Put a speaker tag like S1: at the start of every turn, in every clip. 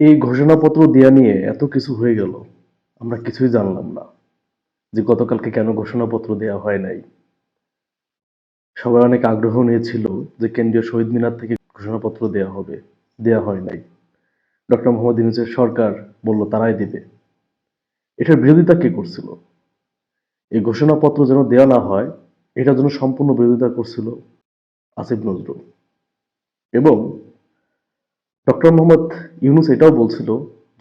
S1: এই ঘোষণাপত্র দেয়া নিয়ে এত কিছু হয়ে গেল, আমরা কিছুই জানলাম না যে গতকালকে কেন ঘোষণাপত্র দেয়া হয় নাই। সবাই অনেক আগ্রহ নিয়েছিল যে কেন্দ্রীয় শহীদ মিনার থেকে ঘোষণাপত্র দেয়া হবে, দেয়া হয় নাই। ডক্টর মোহাম্মদ ইউনুসের সরকার বলল, তারাই দিবে। এটার বিরোধিতা কে করছিল? এই ঘোষণাপত্র যেন দেয়া না হয়, এটার জন্য সম্পূর্ণ বিরোধিতা করছিল আসিফ নজরুল। এবং ডক্টর মোহাম্মদ ইউনুস এটাও বলছিল,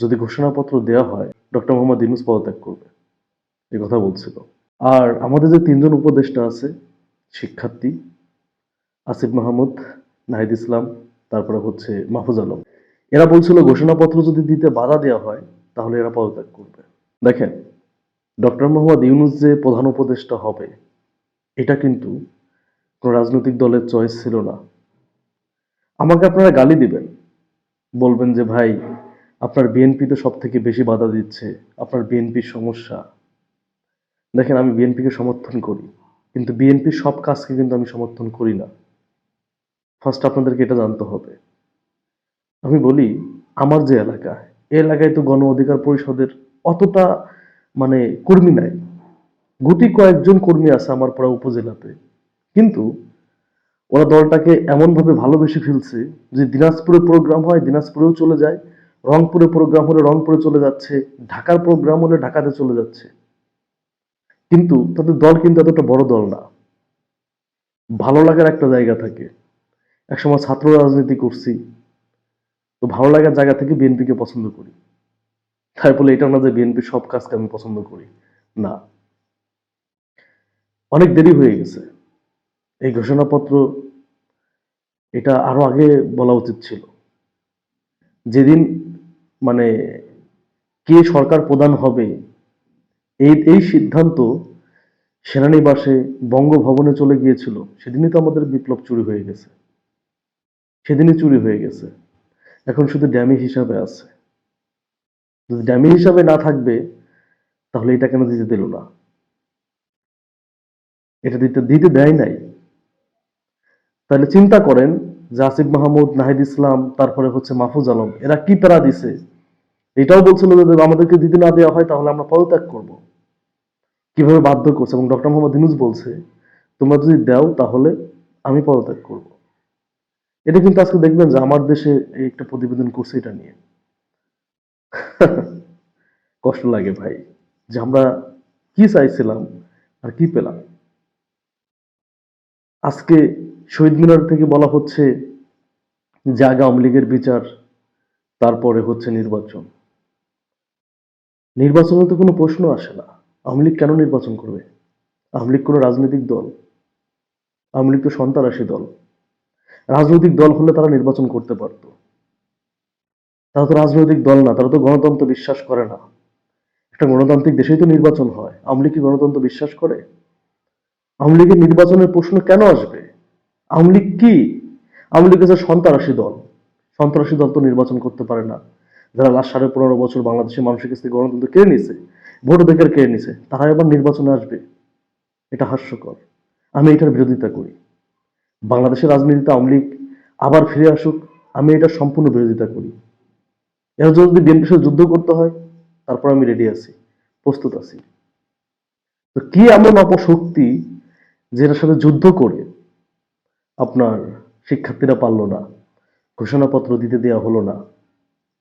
S1: যদি ঘোষণাপত্র দেওয়া হয়, ডক্টর মোহাম্মদ ইউনুস পদত্যাগ করবে। এই কথা বলছিল। আর আমাদের যে তিনজন উপদেষ্টা আছে, শিক্ষার্থী, আসিফ মাহমুদ, নাহিদ ইসলাম, তারপরে হচ্ছে মাহফুজ আলম, এরা বলছিল ঘোষণাপত্র যদি দিতে বাধা দেওয়া হয়, তাহলে এরা পদত্যাগ করবে। দেখেন, ডক্টর মোহাম্মদ ইউনুস যে প্রধান উপদেষ্টা হবে, এটা কিন্তু কোনো রাজনৈতিক দলের চয়েস ছিল না। আমাকে আপনারা গালি দিবেন। বলবেন যে, ভাই, আপনার বিএনপি তো সব থেকে বেশি বাধা দিচ্ছে। আপনার বিএনপির সমস্যা। দেখেন, আমি বিএনপিকে সমর্থন করি, কিন্তু বিএনপির সব কাজকে কিন্তু আমি সমর্থন করি না। ফার্স্ট আপনাদেরকে এটা জানতে হবে। আমি বলি, আমার যে এলাকা এই এলাকায় তো গণ অধিকার পরিষদের অতটা মানে কর্মী নাই। গুটি কয়েকজন কর্মী আছে আমার পড়া উপজেলাতে। কিন্তু ওরা দলটাকে এমনভাবে ভালোবেসে ফেলছে যে দিনাজপুরে প্রোগ্রাম হয়, দিনাজপুরেও চলে যায়। রংপুরে প্রোগ্রাম হলে রংপুরে চলে যাচ্ছে, ঢাকার প্রোগ্রাম হলে ঢাকাতে চলে যাচ্ছে। কিন্তু তাদের দল কিন্তু এতটা বড় দল না। ভালো লাগার একটা জায়গা থাকে। একসময় ছাত্র রাজনীতি করছি। তো ভালো লাগার জায়গা থেকে বিএনপিকে পছন্দ করি। তাই বলে এটা না যে বিএনপি সব কাজকে আমি পছন্দ করি। না। অনেক দেরি হয়ে গেছে। এই ঘোষণাপত্র, এটা আরও আগে বলা উচিত ছিল। যেদিন মানে কে সরকার প্রদান হবে, এই এই সিদ্ধান্ত সেনানিবাসে বঙ্গভবনে চলে গিয়েছিল। সেদিনই তো আমাদের বিপ্লব চুরি হয়ে গেছে। সেদিনই চুরি হয়ে গেছে। এখন শুধু ড্যামি হিসাবে আছে। যদি ড্যামি হিসাবে না থাকবে, তাহলে এটা কেন দিতে দিল না? এটা দিতে দিতে দেয় নাই। তাহলে চিন্তা করেন যে আসিফ মাহমুদ, নাহিদ ইসলাম, তারপরে হচ্ছে মাহফুজ আলম, এরা কি প্যারা দিছে? এটাও বলছিল যে আমাদেরকে দিতে না দেওয়া হয়, তাহলে আমরা পদত্যাগ করব। কীভাবে বাধ্য করছে? এবং ডক্টর মোহাম্মদ ইনুস বলছে, তোমরা যদি দাও, তাহলে আমি পদত্যাগ করব। এটা কিন্তু আজকে দেখবেন যে আমার দেশে একটা প্রতিবেদন করছে এটা নিয়ে। কষ্ট লাগে ভাই, যে আমরা কি চাইছিলাম আর কি পেলাম? আজকে শহীদ মিনার থেকে বলা হচ্ছে যে আগে আওয়ামী লীগের বিচার, তারপরে হচ্ছে নির্বাচন। নির্বাচনে তো কোনো প্রশ্ন আসে না। আওয়ামী লীগ কেন নির্বাচন করবে? আওয়ামী লীগ কোনো রাজনৈতিক দল? আওয়ামী লীগ তো সন্ত্রাসী দল। রাজনৈতিক দল হলে তারা নির্বাচন করতে পারতো। তারা তো রাজনৈতিক দল না, তারা তো গণতন্ত্র বিশ্বাস করে না। একটা গণতান্ত্রিক দেশেই তো নির্বাচন হয়। আওয়ামী লীগ কি গণতন্ত্র বিশ্বাস করে? আওয়ামী লীগের নির্বাচনের প্রশ্ন কেন আসবে? আওয়ামী লীগ কি? আওয়ামী লীগ হচ্ছে সন্ত্রাসী দল সন্ত্রাসী দল তো নির্বাচন করতে পারে না। যারা লাস্ট সাড়ে পনেরো বছর বাংলাদেশের মানুষের কাছ থেকে গণতন্ত্র কেড়ে নিছে ভোট অধিকার কেড়ে নিছে তারা এবার নির্বাচনে আসবে। এটা হাস্যকর। আমি এটার বিরোধিতা করি। বাংলাদেশের রাজনীতিতে আওয়ামী লীগ আবার ফিরে আসুক, আমি এটা সম্পূর্ণ বিরোধিতা করি। এর জন্য যদি বিএনপির সাথে যুদ্ধ করতে হয়, তারপর আমি রেডি আছি, প্রস্তুত আছি। তো কি এমন অপশক্তি যেটার সাথে যুদ্ধ করে আপনার শিক্ষার্থীরা পারল না, ঘোষণাপত্র দিতে দেওয়া হলো না।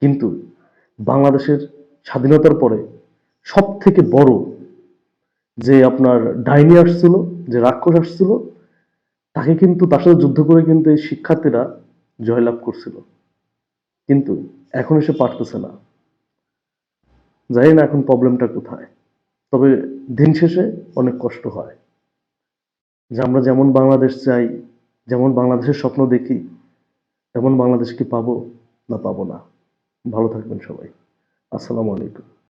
S1: কিন্তু বাংলাদেশের স্বাধীনতার পরে সব থেকে বড় যে আপনার ডাইনি আসছিল, যে রাক্ষস আসছিল, তাকে কিন্তু তার সাথে যুদ্ধ করে কিন্তু এই শিক্ষার্থীরা জয়লাভ করছিল। কিন্তু এখন এসে পারতেছে না। জানি না এখন প্রবলেমটা কোথায়, তবে দিন শেষে অনেক কষ্ট হয়। যে আমরা যেমন বাংলাদেশ চাই, যেমন বাংলাদেশের স্বপ্ন দেখি, তেমন বাংলাদেশ কি পাবো না পাবো না। ভালো থাকবেন সবাই। আসসালামু আলাইকুম।